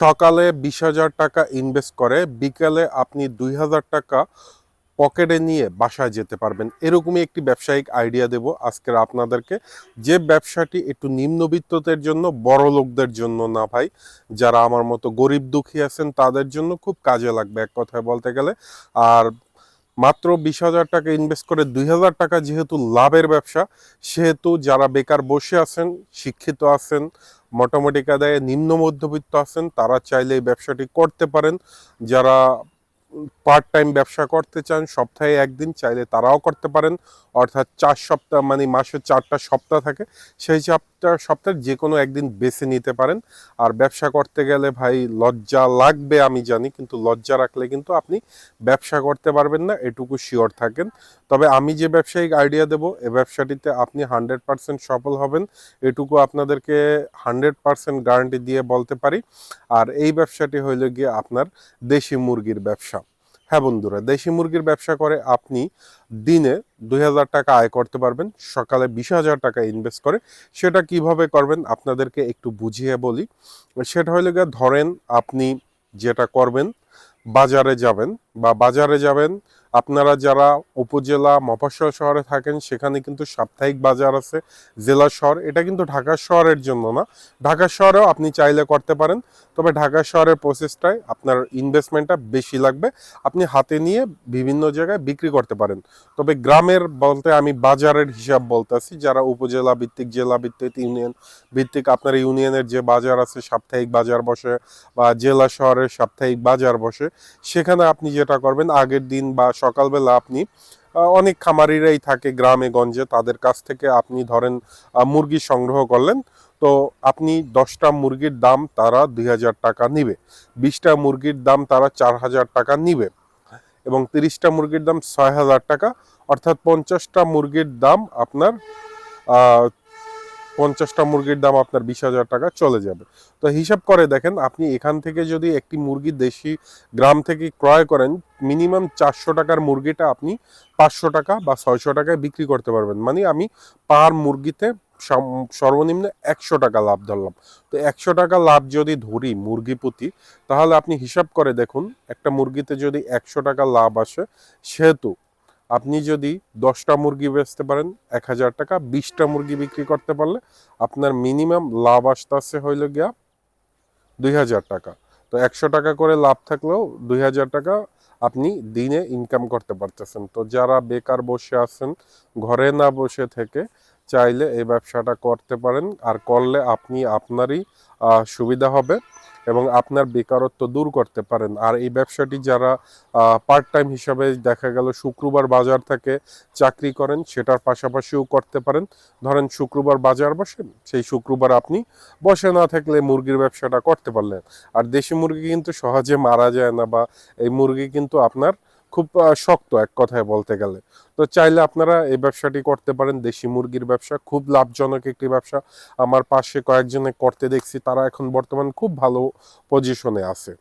সকালে বিশ হাজার টাকা ইনভেস্ট করে, বিকালে আপনি দুই হাজার টাকা পকেটে নিয়ে বাসায় যেতে পারবেন। এরকমই একটি ব্যবসায়িক আইডিয়া দেব আজকের আপনাদেরকে। যে ব্যবসাটি একটু নিম্নবিত্তদের জন্য, বড় লোকদের জন্য না ভাই। যারা আমার মতো গরিব দুঃখী আছেন, তাদের জন্য খুব কাজে লাগবে এক কথায় বলতে গেলে। আর মাত্র বিশ হাজার টাকা ইনভেস্ট করে দুই হাজার টাকা যেহেতু লাভের ব্যবসা, সেহেতু যারা বেকার বসে আছেন, শিক্ষিত আছেন, মোটামুটি কাদায় নিম্ন মধ্যবিত্ত আছেন, তারা চাইলে এই ব্যবসাটি করতে পারেন। যারা পার্ট টাইম ব্যবসা করতে চান, সপ্তাহে একদিন চাইলে তারাও করতে পারেন। অর্থাৎ চার সপ্তাহ মানে মাসে চারটা সপ্তাহ থাকে। সেই সপ্তাহ, সপ্তাহের যে কোনো একদিন বেছে নিতে পারেন। আর ব্যবসা করতে গেলে ভাই, লজ্জা লাগবে আমি জানি, কিন্তু লজ্জা রাখলে কিন্তু আপনি ব্যবসা করতে পারবেন না, এটুকু শিওর থাকেন। তবে আমি যে ব্যবসায়িক আইডিয়া দেবো এই ব্যবসাটিতে আপনি হান্ড্রেড পার্সেন্ট সফল হবেন। এটুকু আপনাদেরকে হান্ড্রেড পার্সেন্ট গ্যারান্টি দিয়ে বলতে পারি। আর এই ব্যবসাটি হইল গিয়ে আপনার দেশি মুরগির ব্যবসা। হ্যাঁ বন্ধুরা, দেশি মুরগির ব্যবসা করে আপনি দিনে দুই হাজার টাকা আয় করতে পারবেন, সকালে বিশ হাজার টাকা ইনভেস্ট করে। সেটা কীভাবে করবেন আপনাদেরকে একটু বুঝিয়ে বলি। সেটা গিয়ে ধরেন আপনি যেটা করবেন, বাজারে যাবেন বা বাজারে যাবেন, আপনারা যারা উপজেলা মফস্বল শহরে থাকেন, সেখানে কিন্তু সাপ্তাহিক বাজার আছে, জেলা শহর। এটা কিন্তু ঢাকা শহরের জন্য না। ঢাকা শহরেও আপনি চাইলে করতে পারেন, তবে ঢাকা শহরের প্রসেসটায় আপনার ইনভেস্টমেন্টটা বেশি লাগবে। আপনি হাতে নিয়ে বিভিন্ন জায়গায় বিক্রি করতে পারেন। তবে গ্রামের বলতে আমি বাজারের হিসাব বলতেছি, যারা উপজেলা ভিত্তিক, জেলা ভিত্তিক, ইউনিয়ন ভিত্তিক, আপনার ইউনিয়নের যে বাজার আছে, সাপ্তাহিক বাজার বসে বা জেলা শহরের সাপ্তাহিক বাজার বসে, সেখানে আপনি যেটা করবেন, আগের দিন বা সকালবেলা আপনি অনেক খামারিরাই থাকে গ্রামে, গঞ্জে, তাদের কাছ থেকে আপনি ধরেন মুরগি সংগ্রহ করলেন, তো আপনি দশটা মুরগির দাম তারা দুই হাজার টাকা নিবে। বিশটা মুরগির দাম তারা চার হাজার টাকা নিবে এবং তিরিশটা মুরগির দাম ছয় হাজার টাকা, অর্থাৎ পঞ্চাশটা মুরগির দাম আপনার পঞ্চাশটা মুরগির দাম আপনার বিশ হাজার টাকা চলে যাবে। তো হিসাব করে দেখেন, আপনি এখান থেকে যদি একটি মুরগি দেশি গ্রাম থেকে ক্রয় করেন, মিনিমাম চারশো টাকার মুরগিটা আপনি পাঁচশো টাকা বা ছয়শো টাকায় বিক্রি করতে পারবেন। মানে আমি পার মুরগিতে সর্বনিম্ন একশো টাকা লাভ ধরলাম। তো একশো টাকা লাভ যদি ধরি মুরগি প্রতি তাহলে আপনি হিসাব করে দেখুন, একটা মুরগিতে যদি একশো টাকা লাভ আসে, সেহেতু আপনি যদি দশটা মুরগি বেচতে পারেন, এক হাজার টাকা, বিশটা মুরগি বিক্রি করতে পারলে আপনার মিনিমাম লাভ আসতেছে হইল গিয়া দুই হাজার টাকা। তো একশো টাকা করে লাভ থাকলেও দুই হাজার টাকা আপনি দিনে ইনকাম করতে পারতেছেন। তো যারা বেকার বসে আছেন, ঘরে না বসে থেকে চাইলে এই ব্যবসাটা করতে পারেন। আর করলে আপনি আপনারই সুবিধা হবে। এবং আপনার বেকারত্ব দূর করতে পারেন। আর এই ব্যবসাটি যারা পার্ট টাইম হিসাবে দেখা গেল শুক্রবার বাজার থেকে চাকরি করেন, সেটার পাশাপাশিও করতে পারেন। ধরেন শুক্রবার বাজার বসেন, সেই শুক্রবার আপনি বসে না থাকলে মুরগির ব্যবসাটা করতে পারলেন। আর দেশি মুরগি কিন্তু সহজে মারা যায় না বা এই মুরগি কিন্তু আপনার খুব শক্ত এক কথায় বলতে গেলে। তো চাইলে আপনারা এই ব্যবসাটি করতে পারেন। দেশি মুরগির ব্যবসা খুব লাভজনক একটি ব্যবসা। আমার পাশে কয়েকজনে করতে দেখছি, তারা এখন বর্তমান খুব ভালো পজিশনে আছে।